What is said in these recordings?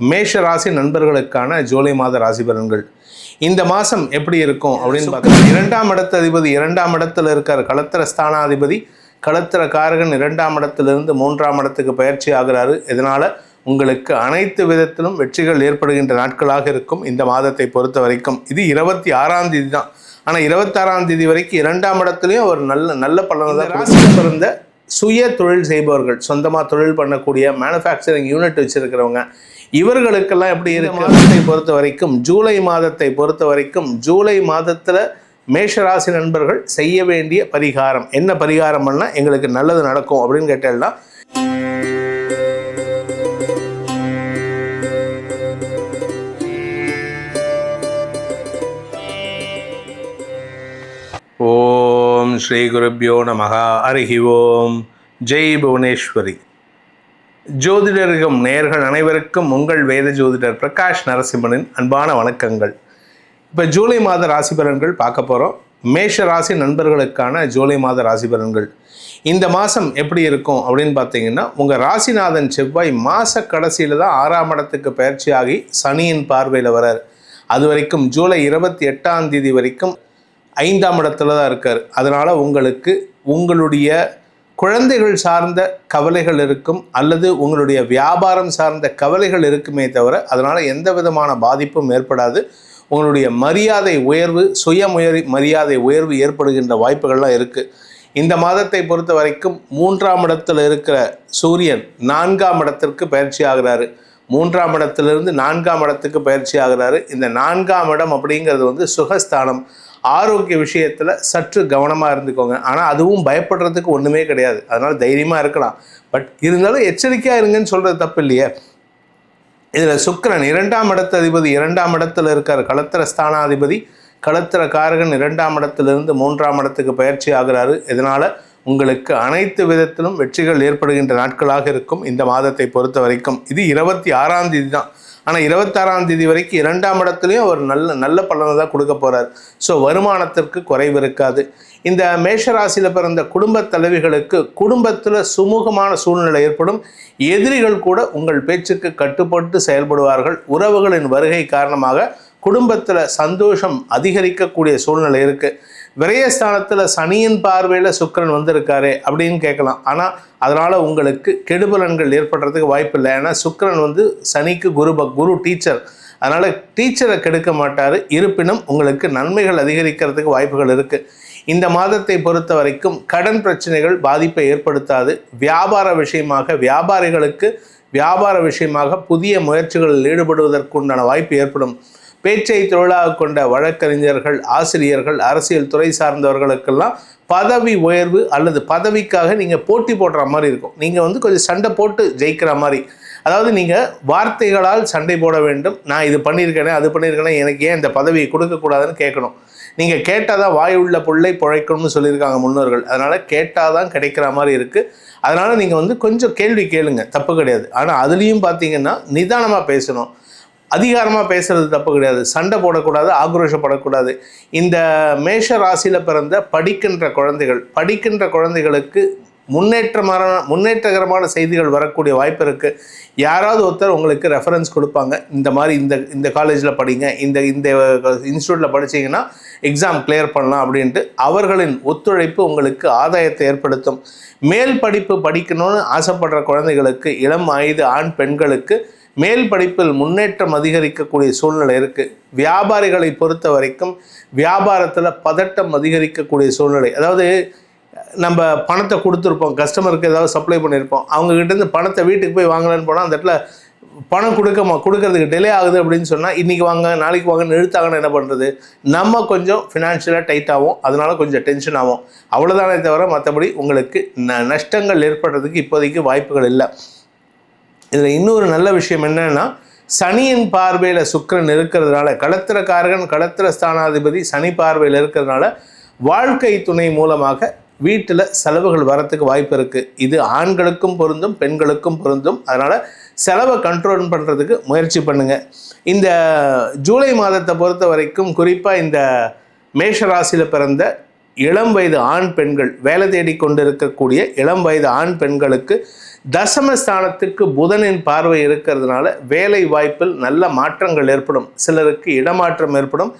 மேஷ ராசி நண்பர்களுக்கான ஜூலை மாத ராசி பலன்கள். இந்த மாதம் எப்படி இருக்கும் அப்படின்னு பார்த்தா இரண்டாம் இடத்து அதிபதி இரண்டாம் இடத்துல இருக்கார். களத்திர ஸ்தானாதிபதி களத்திர காரகன் இரண்டாம் இடத்திலிருந்து மூன்றாம் இடத்துக்கு பயிற்சி ஆகிறாரு. இதனால் உங்களுக்கு அனைத்து விதத்திலும் வெற்றிகள் ஏற்படுகின்ற நாட்களாக இருக்கும் இந்த மாதத்தை பொறுத்த வரைக்கும். இது இருபத்தி ஆறாம் தேதி தான். ஆனால் இருபத்தாறாம் தேதி வரைக்கும் இரண்டாம் இடத்துலையும் ஒரு நல்ல நல்ல பலனை தான் ராசியில் பிறந்த சுய தொழில் செய்பவர்கள் சொந்தமாக தொழில் பண்ணக்கூடிய மேனுஃபேக்சரிங் யூனிட் வச்சிருக்கிறவங்க இவர்களுக்கெல்லாம் எப்படி இருக்கு? மாதத்தை பொறுத்த வரைக்கும் ஜூலை மாதத்தை பொறுத்த வரைக்கும் ஜூலை மாதத்தில் மேஷராசி நண்பர்கள் செய்ய வேண்டிய பரிகாரம். என்ன பரிகாரம் பண்ணால் எங்களுக்கு நல்லது நடக்கும் அப்படின்னு கேட்டேன்னா ஓம் ஸ்ரீ குருப்பியோ நமகா ஹரிஹி ஓம். ஜெய் புவனேஸ்வரி. ஜோதிடர்கள் நேர்கள் அனைவருக்கும் உங்கள் வேத ஜோதிடர் பிரகாஷ் நரசிம்மனின் அன்பான வணக்கங்கள். இப்போ ஜூலை மாத ராசி பலன்கள் பார்க்க போகிறோம் மேஷ ராசி நண்பர்களுக்கான ஜூலை மாத ராசி பலன்கள். இந்த மாதம் எப்படி இருக்கும் அப்படின்னு பார்த்தீங்கன்னா உங்கள் ராசிநாதன் செவ்வாய் மாத கடைசியில் தான் ஆறாம் இடத்துக்கு பயிற்சியாகி சனியின் பார்வையில் வரார் அது வரைக்கும் ஜூலை இருபத்தி எட்டாம் தேதி வரைக்கும் ஐந்தாம் இடத்துல தான் இருக்கார். அதனால் உங்களுக்கு உங்களுடைய குழந்தைகள் சார்ந்த கவலைகள் இருக்கும் அல்லது உங்களுடைய வியாபாரம் சார்ந்த கவலைகள் இருக்குமே தவிர அதனால் எந்த விதமான பாதிப்பும் ஏற்படாது. உங்களுடைய மரியாதை உயர்வு சுய மரியாதை உயர்வு ஏற்படுகின்ற வாய்ப்புகள்லாம் இருக்குது இந்த மாதத்தை பொறுத்த வரைக்கும் மூன்றாம் இடத்தில் இருக்கிற சூரியன் நான்காம் இடத்திற்கு பயிற்சி ஆகிறாரு. மூன்றாம் இடத்திலிருந்து நான்காம் இடத்துக்கு பயிற்சி ஆகிறாரு. இந்த நான்காம் இடம் அப்படிங்கிறது வந்து சுகஸ்தானம். ஆரோக்கிய விஷயத்தில் சற்று கவனமாக இருந்துக்கோங்க. ஆனால் அதுவும் பயப்படுறதுக்கு ஒன்றுமே கிடையாது. அதனால் தைரியமாக இருக்கலாம். பட் இருந்தாலும் எச்சரிக்கையாக இருங்கன்னு சொல்கிறது தப்பு இல்லையே? இதில் சுக்கரன் இரண்டாம் இடத்து அதிபதி இரண்டாம் இடத்துல இருக்கார். களத்திர ஸ்தானாதிபதி களத்திர காரகன் இரண்டாம் இடத்திலிருந்து மூன்றாம் இடத்துக்கு பயிற்சி ஆகிறாரு. இதனால் உங்களுக்கு அனைத்து விதத்திலும் வெற்றிகள் ஏற்படுகின்ற நாட்களாக இருக்கும். இந்த மாதத்தை பொறுத்த வரைக்கும். இது இருபத்தி ஆறாம் தேதி தான். ஆனால் இருபத்தாறாம் தேதி வரைக்கும் இரண்டாம் இடத்துலையும் அவர் நல்ல நல்ல பலனை தான் கொடுக்க போகிறார் ஸோ வருமானத்திற்கு குறைவு இருக்காது. இந்த மேஷராசியில் பிறந்த குடும்ப தலைவிகளுக்கு குடும்பத்தில் சுமூகமான சூழ்நிலை ஏற்படும். எதிரிகள் கூட உங்கள் பேச்சுக்கு கட்டுப்பட்டு செயல்படுவார்கள். உறவுகளின் வருகை காரணமாக குடும்பத்தில் சந்தோஷம் அதிகரிக்கக்கூடிய சூழ்நிலை இருக்குது விரயஸ்தானத்தில் சனியின் பார்வையில் சுக்கரன் வந்திருக்காரு அப்படின்னு கேட்கலாம். ஆனால் அதனால் உங்களுக்கு கெடுபலன்கள் ஏற்படுறதுக்கு வாய்ப்பு இல்லை. ஏன்னா சுக்கரன் வந்து சனிக்கு குரு பக் குரு டீச்சர். அதனால் டீச்சரை கெடுக்க மாட்டார். இருப்பினும் உங்களுக்கு நன்மைகள் அதிகரிக்கிறதுக்கு வாய்ப்புகள் இருக்குது இந்த மாதத்தை பொறுத்த வரைக்கும் கடன் பிரச்சனைகள் பாதிப்பை ஏற்படுத்தாது. வியாபார விஷயமாக வியாபாரிகளுக்கு வியாபார விஷயமாக புதிய முயற்சிகளில் ஈடுபடுவதற்குண்டான வாய்ப்பு ஏற்படும். பேச்சை தொழிலாக கொண்ட வழக்கறிஞர்கள் ஆசிரியர்கள் அரசியல் துறை சார்ந்தவர்களுக்கெல்லாம் பதவி உயர்வு அல்லது பதவிக்காக நீங்கள் போட்டி போடுற மாதிரி இருக்கும். நீங்கள் வந்து கொஞ்சம் சண்டை போட்டு ஜெயிக்கிற மாதிரி. அதாவது நீங்கள் வார்த்தைகளால் சண்டை போட வேண்டும். நான் இது பண்ணியிருக்கேனே அது பண்ணியிருக்கேனே எனக்கு ஏன் இந்த பதவியை கொடுக்கக்கூடாதுன்னு கேட்கணும். நீங்கள் கேட்டால் தான் வாய் உள்ள பிள்ளை பிழைக்கணும்னு சொல்லியிருக்காங்க முன்னோர்கள். அதனால் கேட்டால் தான் கிடைக்கிற மாதிரி இருக்குது அதனால் நீங்கள் வந்து கொஞ்சம் கேள்வி கேளுங்க. தப்பு கிடையாது. ஆனால் அதுலேயும் பார்த்தீங்கன்னா நிதானமாக பேசணும். அதிகாரமாக பேசுறது தப்பு கிடையாது. சண்டை போடக்கூடாது ஆக்ரோஷப்படக்கூடாது. இந்த மேஷ ராசியில் பிறந்த படிக்கின்ற குழந்தைகள் படிக்கின்ற குழந்தைகளுக்கு முன்னேற்றமான முன்னேற்றகரமான செய்திகள் வரக்கூடிய வாய்ப்பு இருக்குது யாராவது ஒருத்தர் உங்களுக்கு ரெஃபரன்ஸ் கொடுப்பாங்க. இந்த மாதிரி இந்த இந்த காலேஜில் படிங்க இந்த இந்த இன்ஸ்டியூட்டில் படிச்சீங்கன்னா எக்ஸாம் கிளியர் பண்ணலாம் அப்படின்ட்டு அவர்களின் ஒத்துழைப்பு உங்களுக்கு ஆதாயத்தை ஏற்படுத்தும். மேல் படிப்பு படிக்கணும்னு ஆசைப்படுற குழந்தைகளுக்கு இளம் வயது ஆண் பெண்களுக்கு மேல் படிப்பில் முன்னேற்றம் அதிகரிக்கக்கூடிய சூழ்நிலை இருக்குது வியாபாரிகளை பொறுத்த வரைக்கும் வியாபாரத்தில் பதட்டம் அதிகரிக்கக்கூடிய சூழ்நிலை. அதாவது நம்ம பணத்தை கொடுத்துருப்போம் கஸ்டமருக்கு ஏதாவது சப்ளை பண்ணியிருப்போம் அவங்ககிட்டேருந்து பணத்தை வீட்டுக்கு போய் வாங்கலான்னு போனால் அந்த இடத்துல பணம் கொடுக்கமா கொடுக்கறதுக்கு டிலே ஆகுது அப்படின்னு சொன்னால் இன்றைக்கி வாங்க நாளைக்கு வாங்கன்னு இழுத்தாங்கன்னு என்ன பண்ணுறது நம்ம கொஞ்சம் ஃபினான்ஷியலாக டைட் ஆகும் அதனால் கொஞ்சம் டென்ஷன் ஆகும் அவ்வளோதானே தவிர மற்றபடி உங்களுக்கு ந நஷ்டங்கள் ஏற்படுறதுக்கு இப்போதைக்கு வாய்ப்புகள் இல்லை. இதில் இன்னொரு நல்ல விஷயம் என்னன்னா சனியின் பார்வையில் சுக்கிரன் இருக்கிறதுனால களத்திரக்காரகன் களத்திர ஸ்தானாதிபதி சனி பார்வையில் இருக்கிறதுனால வாழ்க்கை துணை மூலமாக வீட்டில் செலவுகள் வரத்துக்கு வாய்ப்பு இருக்குது இது ஆண்களுக்கும் பொருந்தும் பெண்களுக்கும் பொருந்தும். அதனால் செலவை கண்ட்ரோல் பண்ணுறதுக்கு முயற்சி பண்ணுங்கள் இந்த ஜூலை மாதத்தை பொறுத்த வரைக்கும் குறிப்பாக இந்த மேஷராசியில் பிறந்த இளம் வயது ஆண் பெண்கள் வேலை தேடி கொண்டிருக்கக்கூடிய இளம் வயது ஆண் பெண்களுக்கு தசமஸ்தானத்துக்கு புதனின் பார்வை இருக்கிறதுனால வேலை வாய்ப்பில் நல்ல மாற்றங்கள் ஏற்படும். சிலருக்கு இடமாற்றம் ஏற்படும்.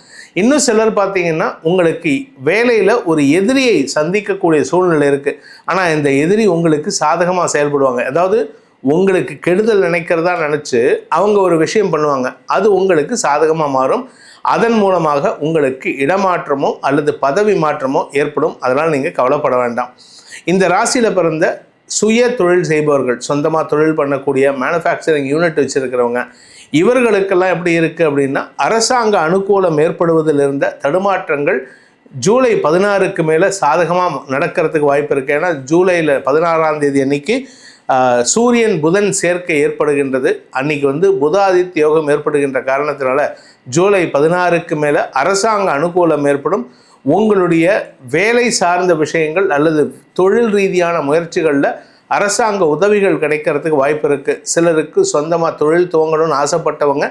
இன்னும் சிலர் பார்த்தீங்கன்னா உங்களுக்கு வேலையில் ஒரு எதிரியை சந்திக்கக்கூடிய சூழ்நிலை இருக்குது ஆனால் இந்த எதிரி உங்களுக்கு சாதகமாக செயல்படுவாங்க. அதாவது உங்களுக்கு கெடுதல் நினைக்கிறதா நினச்சி அவங்க ஒரு விஷயம் பண்ணுவாங்க. அது உங்களுக்கு சாதகமாக மாறும். அதன் மூலமாக உங்களுக்கு இடமாற்றமோ அல்லது பதவி மாற்றமோ ஏற்படும். அதனால் நீங்கள் கவலைப்பட வேண்டாம். இந்த ராசியில் பிறந்த சுய தொழில் செய்பவர்கள் சொந்தமாக தொழில் பண்ணக்கூடிய மேனுஃபேக்சரிங் யூனிட் வச்சுருக்கிறவங்க இவர்களுக்கெல்லாம் எப்படி இருக்குது அப்படின்னா அரசாங்க அனுகூலம் ஏற்படுவதில் இருந்த தடுமாற்றங்கள் ஜூலை பதினாறுக்கு மேலே சாதகமாக நடக்கிறதுக்கு வாய்ப்பு இருக்குது ஏன்னா ஜூலையில் பதினாறாம் தேதி அன்னைக்கு சூரியன் புதன் சேர்க்கை ஏற்படுகின்றது. அன்னைக்கு வந்து புதாதித்ய யோகம் ஏற்படுகின்ற காரணத்தினால ஜூலை பதினாறுக்கு மேலே அரசாங்க அனுகூலம் ஏற்படும். உங்களுடைய வேலை சார்ந்த விஷயங்கள் அல்லது தொழில் ரீதியான முயற்சிகளில் அரசாங்க உதவிகள் கிடைக்கிறதுக்கு வாய்ப்பு இருக்குது சிலருக்கு சொந்தமாக தொழில் துவங்கணும்னு ஆசைப்பட்டவங்க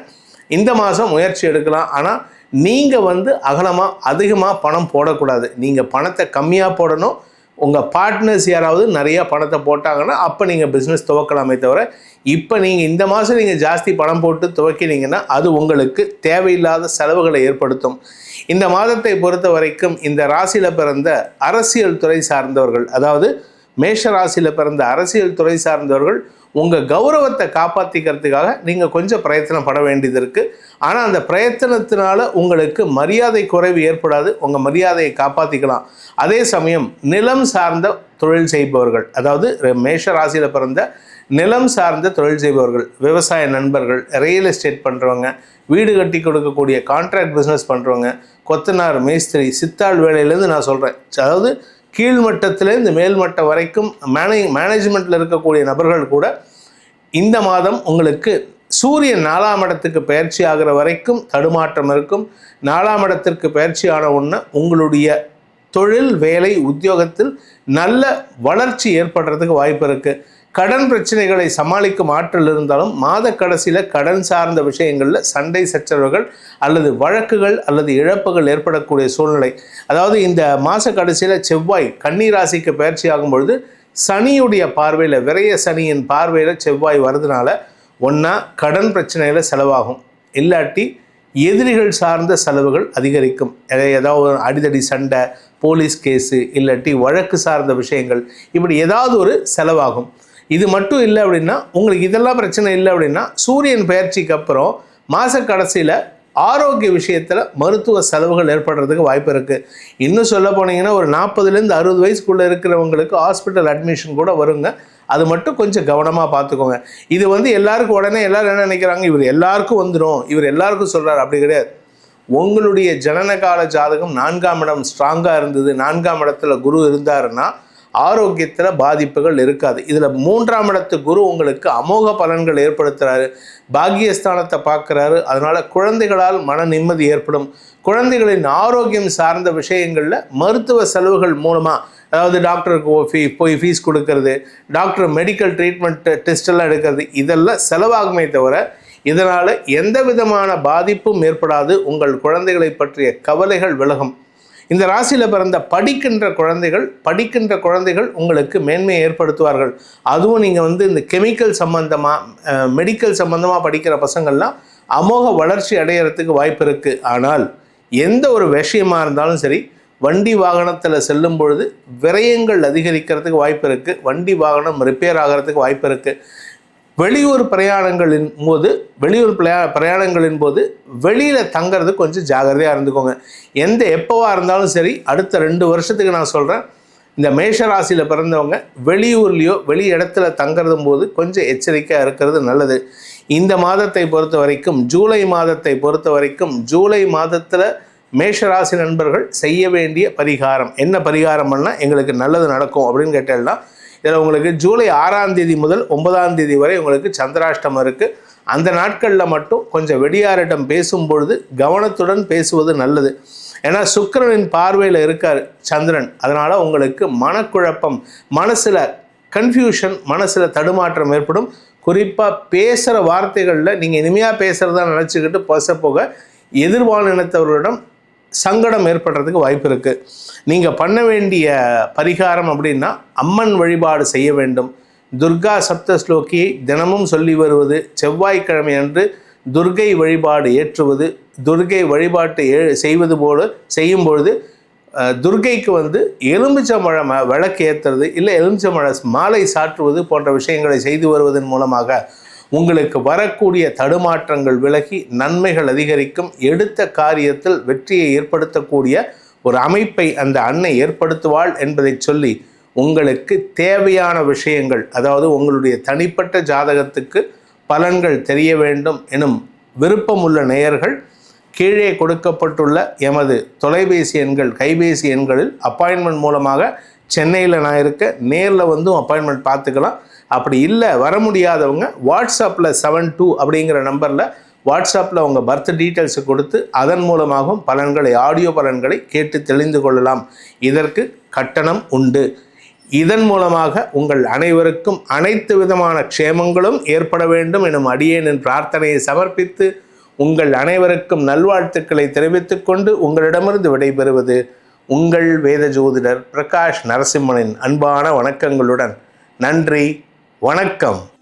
இந்த மாதம் முயற்சி எடுக்கலாம். ஆனால் நீங்கள் வந்து அகலமாக அதிகமாக பணம் போடக்கூடாது. நீங்கள் பணத்தை கம்மியாக போடணும். உங்கள் பார்ட்னர்ஸ் யாராவது நிறையா பணத்தை போட்டாங்கன்னா அப்போ நீங்கள் பிஸ்னஸ் துவக்கலாமே தவிர இப்போ நீங்கள் இந்த மாதம் நீங்கள் ஜாஸ்தி பணம் போட்டு துவக்கினீங்கன்னா அது உங்களுக்கு தேவையில்லாத செலவுகளை ஏற்படுத்தும். இந்த மாதத்தை பொறுத்த வரைக்கும் இந்த ராசியில் பிறந்த அரசியல் துறை சார்ந்தவர்கள் அதாவது மேஷ ராசியில் பிறந்த அரசியல் துறை சார்ந்தவர்கள் உங்கள் கௌரவத்தை காப்பாற்றிக்கிறதுக்காக நீங்கள் கொஞ்சம் பிரயத்தனப்பட வேண்டியது இருக்குது ஆனால் அந்த பிரயத்தனத்தினால உங்களுக்கு மரியாதை குறைவு ஏற்படாது. உங்கள் மரியாதையை காப்பாற்றிக்கலாம் அதே சமயம் நிலம் சார்ந்த தொழில் செய்பவர்கள் அதாவது மேஷ ராசியில் பிறந்த நிலம் சார்ந்த தொழில் செய்பவர்கள் விவசாய நண்பர்கள் ரியல் எஸ்டேட் பண்ணுறவங்க வீடு கட்டி கொடுக்கக்கூடிய கான்ட்ராக்ட் பிஸ்னஸ் பண்ணுறவங்க கொத்தனார் மேஸ்திரி சித்தாள் வேலையிலேருந்து நான் சொல்கிறேன் அதாவது கீழ்மட்டத்திலேருந்து மேல்மட்டம் வரைக்கும் மேனே மேனேஜ்மெண்ட்டில் இருக்கக்கூடிய நபர்கள் கூட இந்த மாதம் உங்களுக்கு சூரியன் நாலாம் இடத்துக்கு பயிற்சி ஆகிற வரைக்கும் தடுமாற்றம் இருக்கும். நாலாம் இடத்திற்கு பயிற்சி ஆன உடனே உங்களுடைய தொழில் வேலை உத்தியோகத்தில் நல்ல வளர்ச்சி ஏற்படுறதுக்கு வாய்ப்பு இருக்குது கடன் பிரச்சனைகளை சமாளிக்கும் ஆற்றல் இருந்தாலும் மாத கடைசியில் கடன் சார்ந்த விஷயங்களில் சண்டை சச்சரவுகள் அல்லது வழக்குகள் அல்லது இழப்புகள் ஏற்படக்கூடிய சூழ்நிலை. அதாவது இந்த மாத கடைசியில் செவ்வாய் கன்னிராசிக்கு பயிற்சி ஆகும் பொழுது சனியுடைய பார்வையில் விரைய சனியின் பார்வையில் செவ்வாய் வரதுனால ஒன்றா கடன் பிரச்சனையில் செலவாகும். இல்லாட்டி எதிரிகள் சார்ந்த செலவுகள் அதிகரிக்கும். ஏதாவது அடிதடி சண்டை போலீஸ் கேஸு இல்லாட்டி வழக்கு சார்ந்த விஷயங்கள். இப்படி ஏதாவது ஒரு செலவாகும். இது மட்டும் இல்லை அப்படின்னா உங்களுக்கு இதெல்லாம் பிரச்சனை இல்லை அப்படின்னா சூரியன் பயிற்சிக்கு அப்புறம் மாத கடைசியில் ஆரோக்கிய விஷயத்தில் மருத்துவ செலவுகள் ஏற்படுறதுக்கு வாய்ப்பு இருக்குது இன்னும் சொல்ல போனீங்கன்னா ஒரு நாற்பதுலேருந்து அறுபது வயசுக்குள்ளே இருக்கிறவங்களுக்கு ஹாஸ்பிட்டல் அட்மிஷன் கூட வருங்க. அது மட்டும் கொஞ்சம் கவனமாக பார்த்துக்கோங்க இது வந்து எல்லாருக்கும் உடனே எல்லாரும் என்ன நினைக்கிறாங்க? இவர் எல்லாருக்கும் வந்துடும் இவர் எல்லாருக்கும் சொல்கிறார் அப்படி கிடையாது. உங்களுடைய ஜனனகால ஜாதகம் நான்காம் இடம் ஸ்ட்ராங்காக இருந்தது. நான்காம் இடத்துல குரு இருந்தாருன்னா ஆரோக்கியத்தில் பாதிப்புகள் இருக்காது. இதில் மூன்றாம் இடத்து குரு உங்களுக்கு அமோக பலன்கள் ஏற்படுத்துகிறாரு பாக்கியஸ்தானத்தை பார்க்குறாரு. அதனால் குழந்தைகளால் மன நிம்மதி ஏற்படும். குழந்தைகளின் ஆரோக்கியம் சார்ந்த விஷயங்களில் மருத்துவ செலவுகள் மூலமாக அதாவது டாக்டருக்கு ஃபீ போய் ஃபீஸ் கொடுக்கறது டாக்டர் மெடிக்கல் ட்ரீட்மெண்ட் டெஸ்ட் எல்லாம் எடுக்கிறது இதெல்லாம் செலவாகுமே தவிர இதனால் எந்த விதமான பாதிப்பும் ஏற்படாது. உங்கள் குழந்தைகளை பற்றிய கவலைகள் விலகும். இந்த ராசியில் பிறந்த படிக்கின்ற குழந்தைகள் படிக்கின்ற குழந்தைகள் உங்களுக்கு மேன்மையை ஏற்படுத்துவார்கள். அதுவும் நீங்கள் வந்து இந்த கெமிக்கல் சம்பந்தமாக மெடிக்கல் சம்பந்தமாக படிக்கிற பசங்கள்லாம் அமோக வளர்ச்சி அடையிறதுக்கு வாய்ப்பு இருக்குது ஆனால் எந்த ஒரு விஷயமாக இருந்தாலும் சரி வண்டி வாகனத்தில் செல்லும் பொழுது விரயங்கள் அதிகரிக்கிறதுக்கு வாய்ப்பு இருக்குது வண்டி வாகனம் ரிப்பேர் ஆகிறதுக்கு வாய்ப்பு இருக்குது வெளியூர் பிரயாணங்களின் போது வெளியூர் பிரயா பிரயாணங்களின் போது வெளியில் தங்கிறது கொஞ்சம் ஜாகிரதையாக இருந்துக்கோங்க. எந்த எப்போவாக இருந்தாலும் சரி அடுத்த ரெண்டு வருஷத்துக்கு நான் சொல்கிறேன் இந்த மேஷராசியில் பிறந்தவங்க வெளியூர்லேயோ வெளி இடத்துல தங்குறதும் போது கொஞ்சம் எச்சரிக்கையாக இருக்கிறது நல்லது. இந்த மாதத்தை பொறுத்த வரைக்கும் ஜூலை மாதத்தை பொறுத்த வரைக்கும் ஜூலை மாதத்தில் மேஷராசி நண்பர்கள் செய்ய வேண்டிய பரிகாரம். என்ன பரிகாரம் பண்ணால் எங்களுக்கு நல்லது நடக்கும் அப்படின்னு கேட்டேன்னா இதில் உங்களுக்கு ஜூலை ஆறாம் தேதி முதல் ஒன்பதாம் தேதி வரை உங்களுக்கு சந்திராஷ்டமம் இருக்குது அந்த நாட்களில் மட்டும் கொஞ்சம் வெடியாரிடம் பேசும் பொழுது கவனத்துடன் பேசுவது நல்லது. ஏன்னா சுக்கரனின் பார்வையில் இருக்கார் சந்திரன். அதனால் உங்களுக்கு மனக்குழப்பம் மனசில் கன்ஃபியூஷன் மனசில் தடுமாற்றம் ஏற்படும். குறிப்பாக பேசுகிற வார்த்தைகளில் நீங்கள் இனிமையாக பேசுகிறதா நினச்சிக்கிட்டு பேச போக எதிர்வான இனத்தவர்களிடம் சங்கடம் ஏற்படுறதுக்கு வாய்ப்பு இருக்குது நீங்கள் பண்ண வேண்டிய பரிகாரம் அப்படின்னா அம்மன் வழிபாடு செய்ய வேண்டும். துர்கா சப்த ஸ்லோகியை தினமும் சொல்லி வருவது செவ்வாய்க்கிழமை அன்று துர்கை வழிபாடு ஏற்றுவது துர்கை வழிபாட்டை ஏ- செய்வது போல செய்யும் பொழுது துர்கைக்கு வந்து எலுமிச்சம்பழம் ம- விளக்கு ஏற்றுறது இல்லை எலுமிச்சம்பழ மாலை சாற்றுவது போன்ற விஷயங்களை செய்து வருவதன் மூலமாக உங்களுக்கு வரக்கூடிய தடுமாற்றங்கள் விலகி நன்மைகள் அதிகரிக்கும். எடுத்த காரியத்தில் வெற்றியை ஏற்படுத்தக்கூடிய ஒரு அமைப்பை அந்த அன்னை ஏற்படுத்துவாள் என்பதை சொல்லி உங்களுக்கு தேவையான விஷயங்கள் அதாவது உங்களுடைய தனிப்பட்ட ஜாதகத்துக்கு பலன்கள் தெரிய வேண்டும் எனும் விருப்பமுள்ள நேயர்கள் கீழே கொடுக்கப்பட்டுள்ள எமது தொலைபேசி எண்கள் கைபேசி எண்களில் அப்பாயின்மெண்ட் மூலமாக சென்னையில் நான் இருக்க நேரில் வந்தும் அப்பாயின்மெண்ட் பார்த்துக்கலாம். அப்படி இல்லை வர முடியாதவங்க வாட்ஸ்அப்பில் செவன் டூ அப்படிங்கிற நம்பரில் வாட்ஸ்அப்பில் உங்கள் பர்த் டீட்டெயில்ஸை கொடுத்து அதன் மூலமாகவும் பலன்களை ஆடியோ பலன்களை கேட்டு தெளிந்து கொள்ளலாம். இதற்கு கட்டணம் உண்டு. இதன் மூலமாக உங்கள் அனைவருக்கும் அனைத்து விதமான க்ஷேமங்களும் ஏற்பட வேண்டும் எனும் அடியேனின் பிரார்த்தனையை சமர்ப்பித்து உங்கள் அனைவருக்கும் நல்வாழ்த்துக்களை தெரிவித்துக் கொண்டு உங்களிடமிருந்து விடைபெறுவது உங்கள் வேத ஜோதிடர் பிரகாஷ் நரசிம்மனின் அன்பான வணக்கங்களுடன் நன்றி. வணக்கம்.